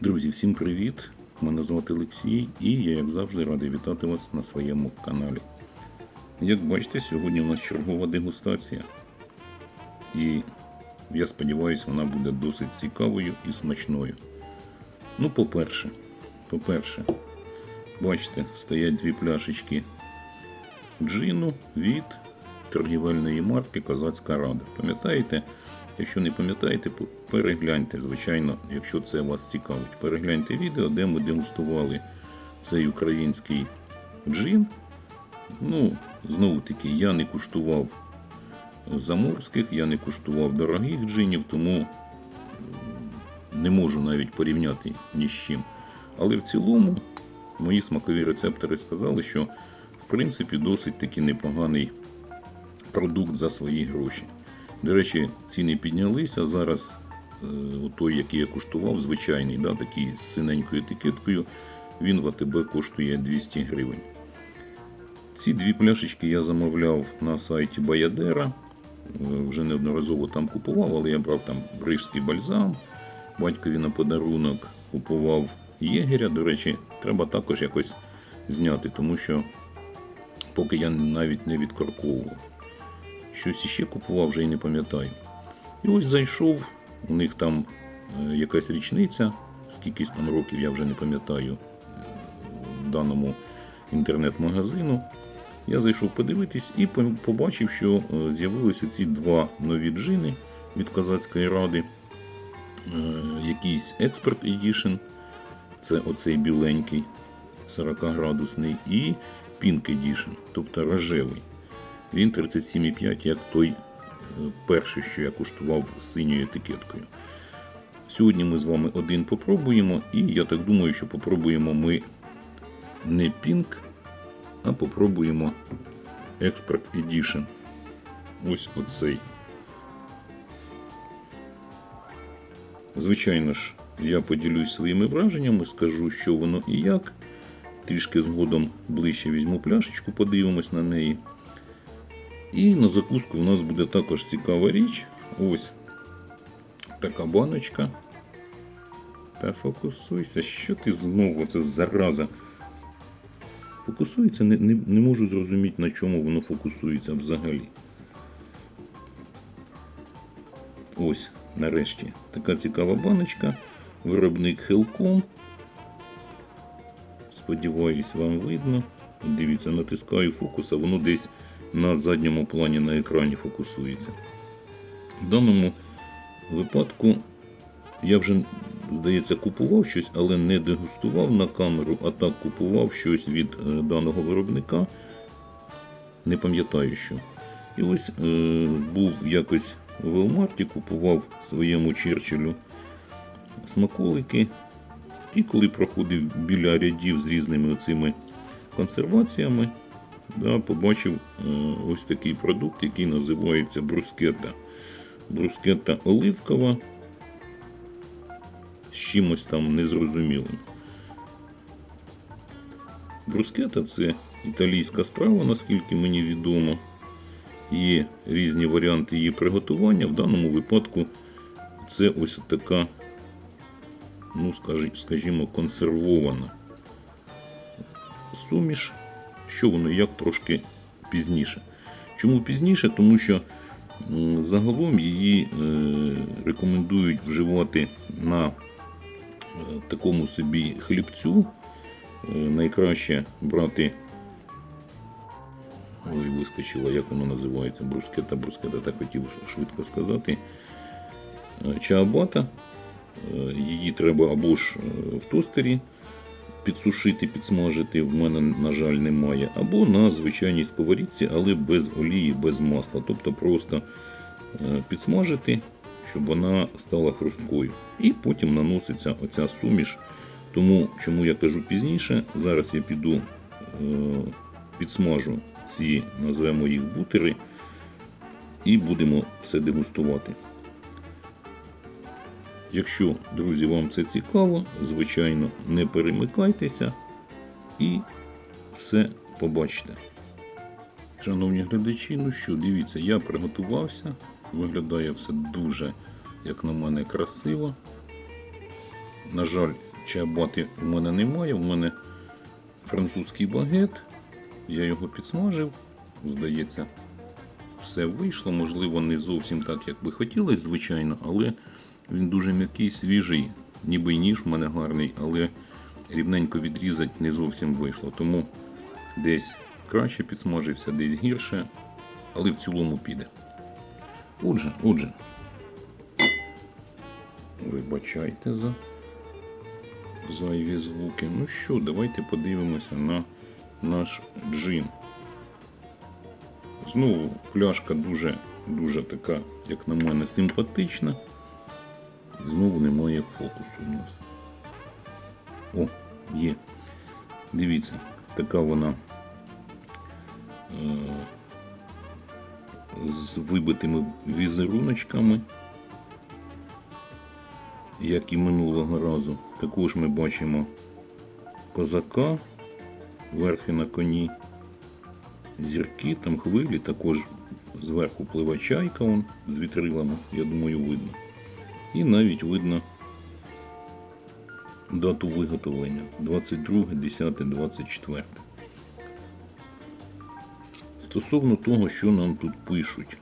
Друзі, всім привіт! Мене звати Олексій і я, як завжди, радий вітати вас на своєму каналі. Як бачите, сьогодні у нас чергова дегустація. І я сподіваюся, вона буде досить цікавою і смачною. Ну, по-перше, по-перше, бачите, стоять дві пляшечки джину від торгівельної марки Козацька Рада. Пам'ятаєте? Якщо не пам'ятаєте, перегляньте, звичайно, якщо це вас цікавить. Перегляньте відео, де ми дегустували цей український джин. Ну, знову таки, я не куштував заморських, я не куштував дорогих джинів, тому не можу навіть порівняти ні з чим. Але в цілому мої смакові рецептори сказали, що в принципі досить таки непоганий продукт за свої гроші. До речі, ціни піднялися. Зараз е, той, який я куштував, звичайний, да, такий з синенькою етикеткою, він в АТБ коштує 200 гривень. Ці дві пляшечки я замовляв на сайті Баядера. Е, Вже неодноразово там купував, але я брав там рижський бальзам. Батькові на подарунок купував єгеря. До речі, треба також якось зняти, тому що поки я навіть не відкорковував. Щось іще купував, вже і не пам'ятаю. І ось зайшов, у них там е, якась річниця, скількись там років, я вже не пам'ятаю даному інтернет-магазину. Я зайшов подивитись і побачив, що е, з'явилися ці два нові джини від Козацької ради. Е, Якийсь Expert Edition, це оцей біленький 40-градусний, і Pink Edition, тобто рожевий. Він 37,5, як той е, перший, що я куштував синьою етикеткою. Сьогодні ми з вами один попробуємо, і я так думаю, що попробуємо ми не Pink, а попробуємо Expert Edition. Ось оцей. Звичайно ж, я поділюсь своїми враженнями, скажу, що воно і як. Трішки згодом ближче візьму пляшечку, подивимось на неї. І на закуску у нас буде також цікава річ. Ось така баночка. Та фокусуйся, що ти знову це зараза. Фокусується, не, не, не можу зрозуміти, на чому воно фокусується взагалі. Ось, нарешті, така цікава баночка. Виробник Hellcom. Сподіваюсь, вам видно. Дивіться, натискаю фокус, а воно десь на задньому плані на екрані фокусується. В даному випадку я вже, здається, купував щось, але не дегустував на камеру, а так купував щось від е, даного виробника. Не пам'ятаю що. І ось е, був якось в Велмарті, купував своєму Черчиллю смаколики. І коли проходив біля рядів з різними оцими консерваціями, да, побачив е, ось такий продукт, який називається брускетта. Брускетта оливкова з чимось там незрозумілим. Брускетта це італійська страва, наскільки мені відомо. Є різні варіанти її приготування. В даному випадку це ось така, ну, скажі- скажімо, консервована суміш, що воно як трошки пізніше. Чому пізніше? Тому що загалом її е, рекомендують вживати на е, такому собі хлібцю. Е, найкраще брати. Ой, вискочило, як воно називається, брускета, брускета, так хотів швидко сказати. Чаабата. Її треба або ж в тостері підсушити, підсмажити, в мене, на жаль, немає. Або на звичайній сковорідці, але без олії, без масла. Тобто просто е, підсмажити, щоб вона стала хрусткою. І потім наноситься оця суміш. Тому, чому я кажу пізніше, зараз я піду е, підсмажу ці, назвемо їх бутери, і будемо все дегустувати. Якщо, друзі, вам це цікаво, звичайно, не перемикайтеся і все побачите. Шановні глядачі, ну що, дивіться, я приготувався. Виглядає все дуже, як на мене, красиво. На жаль, чиабати у мене немає. У мене французький багет. Я його підсмажив. Здається, все вийшло. Можливо, не зовсім так, як би хотілося, звичайно, але він дуже м'який, свіжий, ніби й ніж у мене гарний, але рівненько відрізати не зовсім вийшло. Тому десь краще підсмажився, десь гірше, але в цілому піде. Отже, отже, вибачайте за зайві звуки. Ну що, давайте подивимося на наш джин. Знову пляшка дуже, дуже така, як на мене, симпатична. Знову немає фокусу у нас. О, є. Дивіться, така вона е, з вибитими візеруночками, як і минулого разу. Також ми бачимо козака, верхи на коні, зірки, там хвилі, також зверху пливе чайка з вітрилами, я думаю, видно. І навіть видно дату виготовлення 22, 10, 24. Стосовно того, що нам тут пишуть.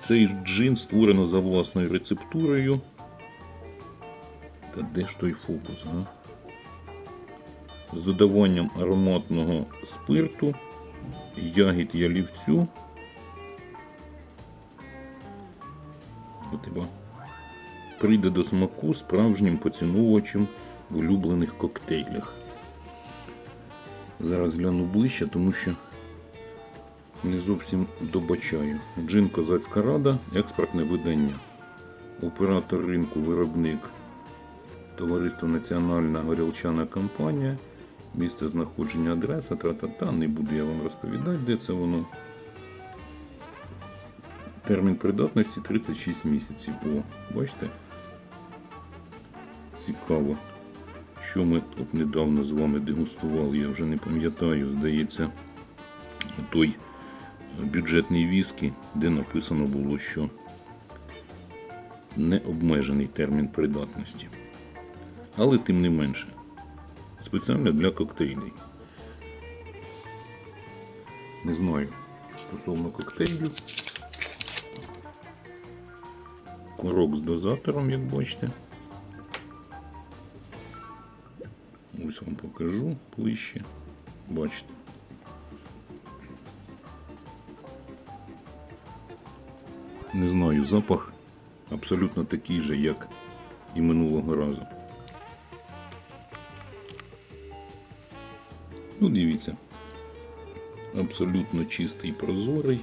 Цей джин створено за власною рецептурою. Та де ж той фокус, га? З додаванням ароматного спирту, ягід ялівцю. От. Прийде до смаку справжнім поціновувачем в улюблених коктейлях. Зараз гляну ближче, тому що не зовсім добачаю. Джин Козацька Рада, експортне видання. Оператор ринку, виробник, товариство Національна горілчана компанія. Місце знаходження адреса, тра-та-та, не буду я вам розповідати, де це воно. Термін придатності 36 місяців. О, бачите? Цікаво. Що ми от недавно з вами дегустували, я вже не пам'ятаю, здається, той бюджетний віскі, де написано було, що не обмежений термін придатності. Але тим не менше, спеціально для коктейлей. Не знаю стосовно коктейлю. Корок з дозатором, як бачите. Ось вам покажу ближче. Бачите. Не знаю, запах абсолютно такий же, як і минулого разу. Ну, дивіться. Абсолютно чистий прозорий.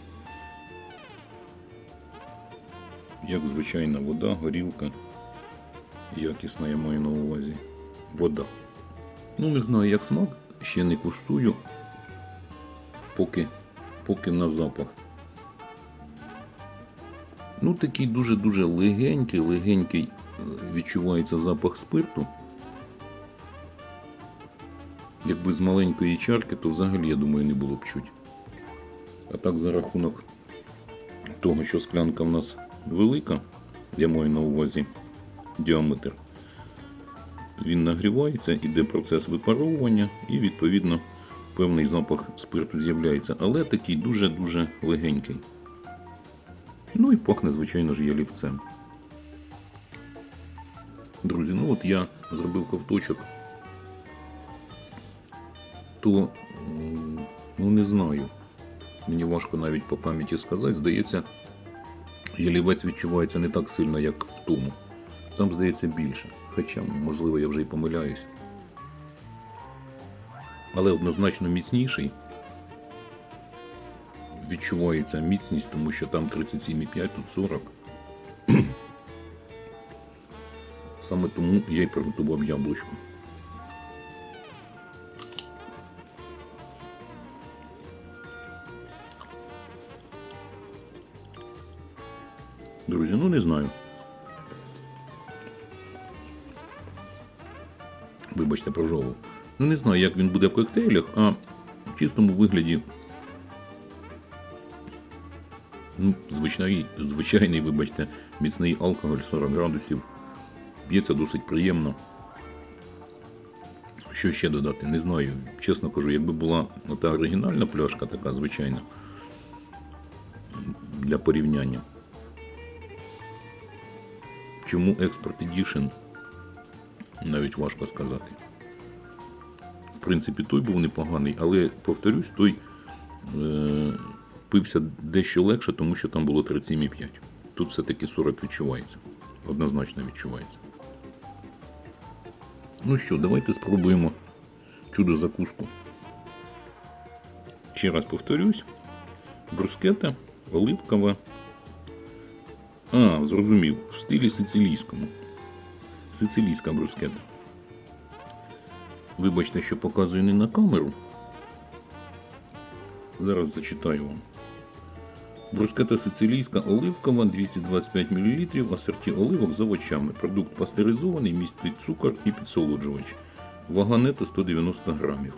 Як звичайна вода, горілка. Якісна я маю на увазі. Вода. Ну, не знаю, як смак, ще не куштую, поки, поки на запах. Ну, такий дуже-дуже легенький, легенький е, відчувається запах спирту. Якби з маленької чарки, то взагалі, я думаю, не було б чуть. А так, за рахунок того, що склянка в нас велика, я маю на увазі діаметр, він нагрівається, іде процес випаровування і, відповідно, певний запах спирту з'являється, але такий дуже-дуже легенький. Ну і пахне, звичайно ж, ялівцем. Друзі, ну от я зробив ковточок, то ну не знаю. Мені важко навіть по пам'яті сказати. Здається, ялівець відчувається не так сильно, як в тому. Там, здається, більше. Хоча, можливо, я вже й помиляюсь. Але однозначно міцніший. Відчувається міцність, тому що там 37,5, тут 40. Саме тому я й приготував яблучко. Друзі, ну не знаю. Вибачте, прожову. Ну не знаю, як він буде в коктейлях, а в чистому вигляді Ну, звичайний, звичайний, вибачте, міцний алкоголь 40 градусів. П'ється досить приємно. Що ще додати? Не знаю. Чесно кажу, якби була та оригінальна пляшка, така звичайна, для порівняння. Чому експорт Edition? Навіть важко сказати. В принципі, той був непоганий, але повторюсь, той е, пився дещо легше, тому що там було 37,5. Тут все-таки 40 відчувається. Однозначно відчувається. Ну що, давайте спробуємо чудо закуску. Ще раз повторюсь. Брускета оливкова. А, зрозумів, в стилі сицилійському. Сицилійська брускета. Вибачте, що показую не на камеру. Зараз зачитаю вам. Брускета сицилійська оливкова 225 мл, асорті оливок з овочами. Продукт пастеризований, містить цукор і підсолоджувач. Вага нето 190 грамів.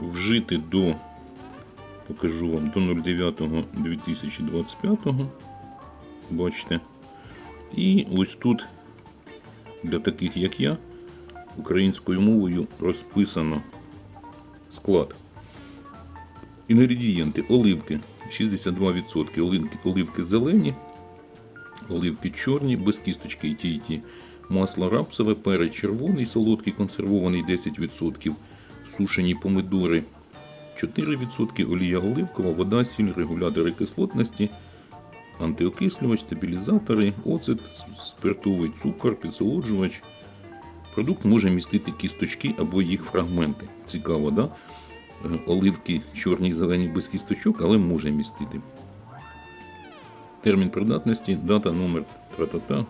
Вжити до, покажу вам, до 09.2025. Бачите. І ось тут для таких як я українською мовою розписано склад. Інгредієнти оливки 62%, оливки, зелені, оливки чорні, без кісточки і ті, ті. Масло рапсове, перець червоний, солодкий, консервований 10%, сушені помидори 4%, олія оливкова, вода, сіль, регулятори кислотності, антиокислювач, стабілізатори, оцет, спиртовий цукор, підсолоджувач. Продукт може містити кісточки або їх фрагменти. Цікаво, да? Е, Оливки чорні і зелені без кісточок, але може містити. Термін придатності, дата, номер тра-та-та.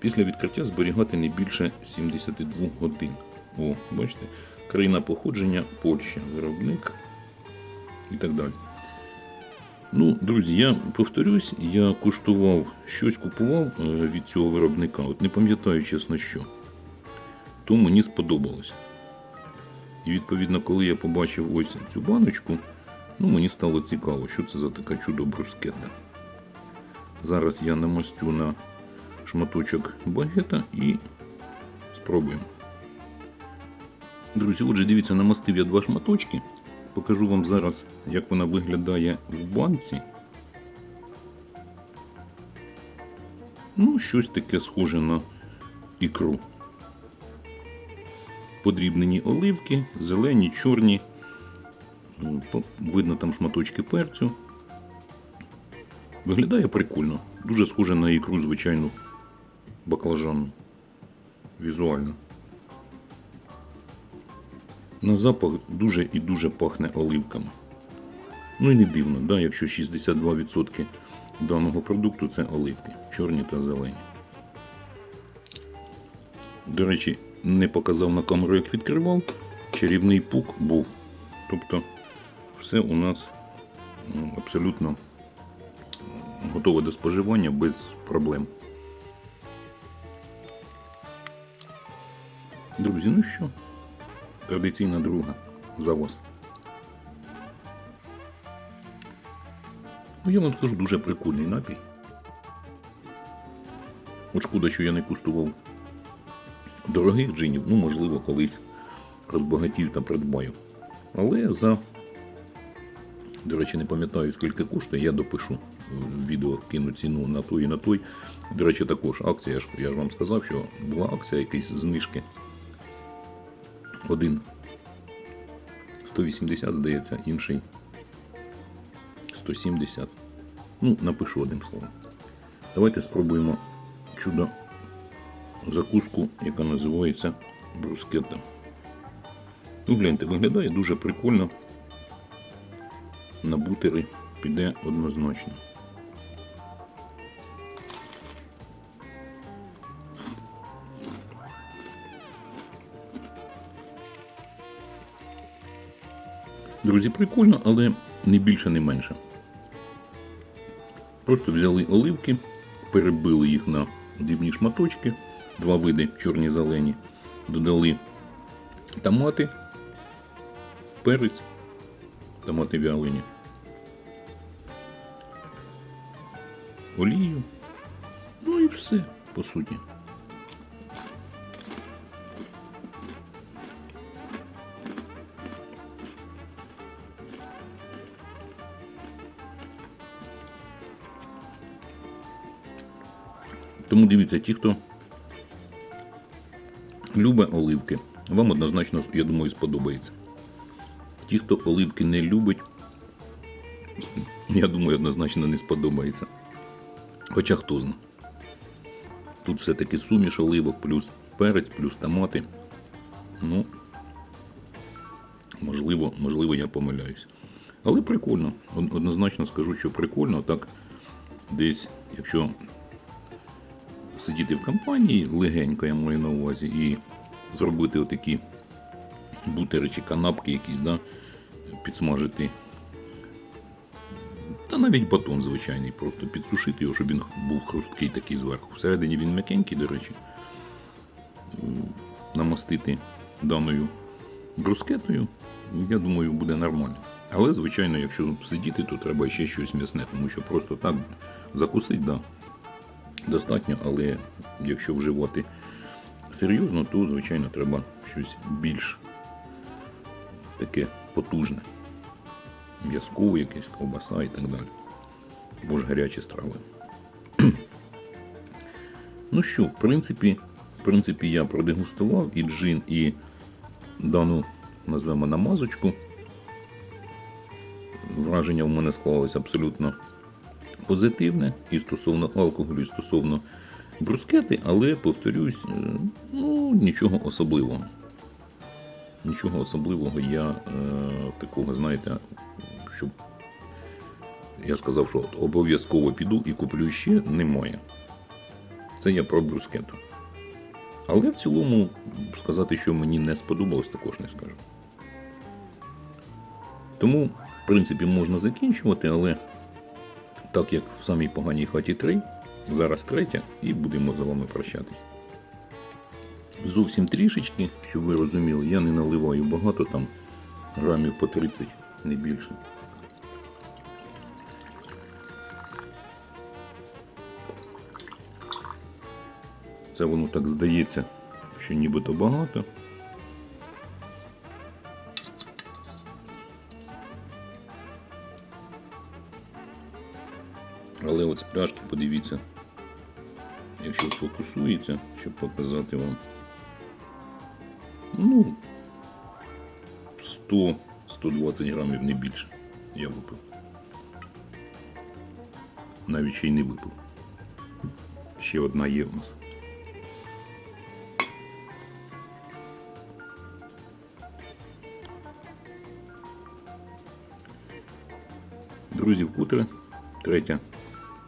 Після відкриття зберігати не більше 72 годин. О, бачите, країна походження, Польща, виробник і так далі. Ну, друзі, я повторюсь, я куштував щось купував е, від цього виробника. От не пам'ятаю чесно що. То мені сподобалось. І відповідно, коли я побачив ось цю баночку, ну мені стало цікаво, що це за така чудо брускета. Зараз я намастю на шматочок багета і спробуємо. Друзі, отже, дивіться, намастив я два шматочки. Покажу вам зараз, як вона виглядає в банці. Ну, щось таке схоже на ікру. Подрібнені оливки, зелені, чорні. Видно там шматочки перцю. Виглядає прикольно. Дуже схоже на ікру звичайну баклажанну. Візуально. На запах дуже і дуже пахне оливками. Ну і не дивно, да, якщо 62% даного продукту це оливки, чорні та зелені. До речі, не показав на камеру, як відкривав. Чарівний пук був. Тобто все у нас абсолютно готове до споживання без проблем. Друзі, ну що? Традиційна друга за вас. Ну, я вам скажу дуже прикольний напій. От шкода, що я не куштував дорогих джинів, ну, можливо, колись розбагатію та придбаю. Але за, до речі, не пам'ятаю, скільки коштує, я допишу відео, кину ціну на той і на той. До речі, також акція, я ж вам сказав, що була акція, якісь знижки. Один 180, здається, інший 170. Ну, напишу одним словом. Давайте спробуємо чудо закуску, яка називається брускетта. Ну, гляньте, виглядає дуже прикольно. На бутери піде однозначно. Друзі, прикольно, але не більше, не менше. Просто взяли оливки, перебили їх на дрібні шматочки, два види чорні зелені, додали томати, перець, томати вялені. олію. Ну і все, по суті. Тому дивіться, ті, хто любить оливки, вам однозначно, я думаю, сподобається. Ті, хто оливки не любить, я думаю, однозначно не сподобається. Хоча хто зна. Тут все-таки суміш оливок, плюс перець, плюс томати. Ну, можливо, можливо, я помиляюсь. Але прикольно. Однозначно скажу, що прикольно. Так, десь, якщо сидіти в компанії легенько, я маю на увазі, і зробити отакі бутери чи канапки якісь, да, підсмажити. Та навіть батон звичайний, просто підсушити його, щоб він був хрусткий такий зверху. Всередині він м'якенький, до речі. Намастити даною брускетою, я думаю, буде нормально. Але, звичайно, якщо сидіти, то треба ще щось м'ясне, тому що просто так закусить, да, достатньо, але якщо вживати серйозно, то, звичайно, треба щось більш таке потужне. М'язкове якесь, ковбаса і так далі. Або ж гарячі страви. ну що, в принципі, в принципі, я продегустував і джин, і дану, назвемо намазочку. Враження в мене склалося абсолютно позитивне і стосовно алкоголю, і стосовно брускети, але повторюсь, е, ну нічого особливого. Нічого особливого я е, такого, знаєте, щоб я сказав, що обов'язково піду і куплю ще немає. Це я про брускету. Але в цілому сказати, що мені не сподобалось, також не скажу. Тому, в принципі, можна закінчувати, але так як в самій поганій хаті 3, зараз третя, і будемо з вами прощатись. Зовсім трішечки, щоб ви розуміли, я не наливаю багато там грамів по 30, не більше. Це воно так здається, що нібито багато. Але от пляшки подивіться, якщо сфокусується, щоб показати вам. Ну, 100-120 грамів не більше я випив. Навіть ще й не випив. Ще одна є в нас. Друзі, вкотре третя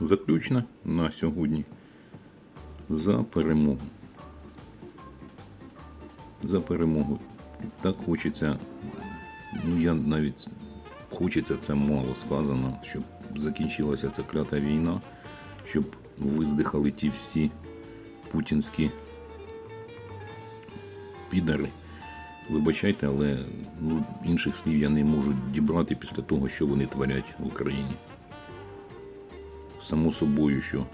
заключна на сьогодні за перемогу. За перемогу. Так хочеться, ну я навіть хочеться це мало сказано, щоб закінчилася ця клята війна, щоб виздихали ті всі путінські підари. Вибачайте, але ну, інших слів я не можу дібрати після того, що вони творять в Україні. Само собою, що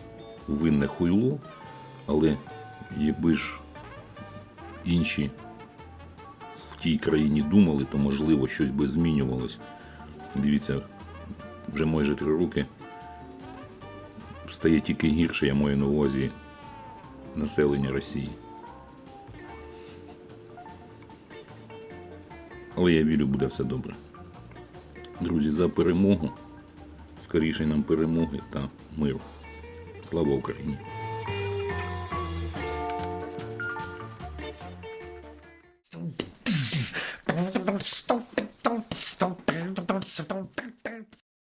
винне хуйло, але якби ж інші в тій країні думали, то можливо щось би змінювалось. Дивіться, вже майже три роки стає тільки гірше, я маю на увазі населення Росії. Але я вірю, буде все добре. Друзі, за перемогу. Скоріше нам перемоги та миру. Слава Україні!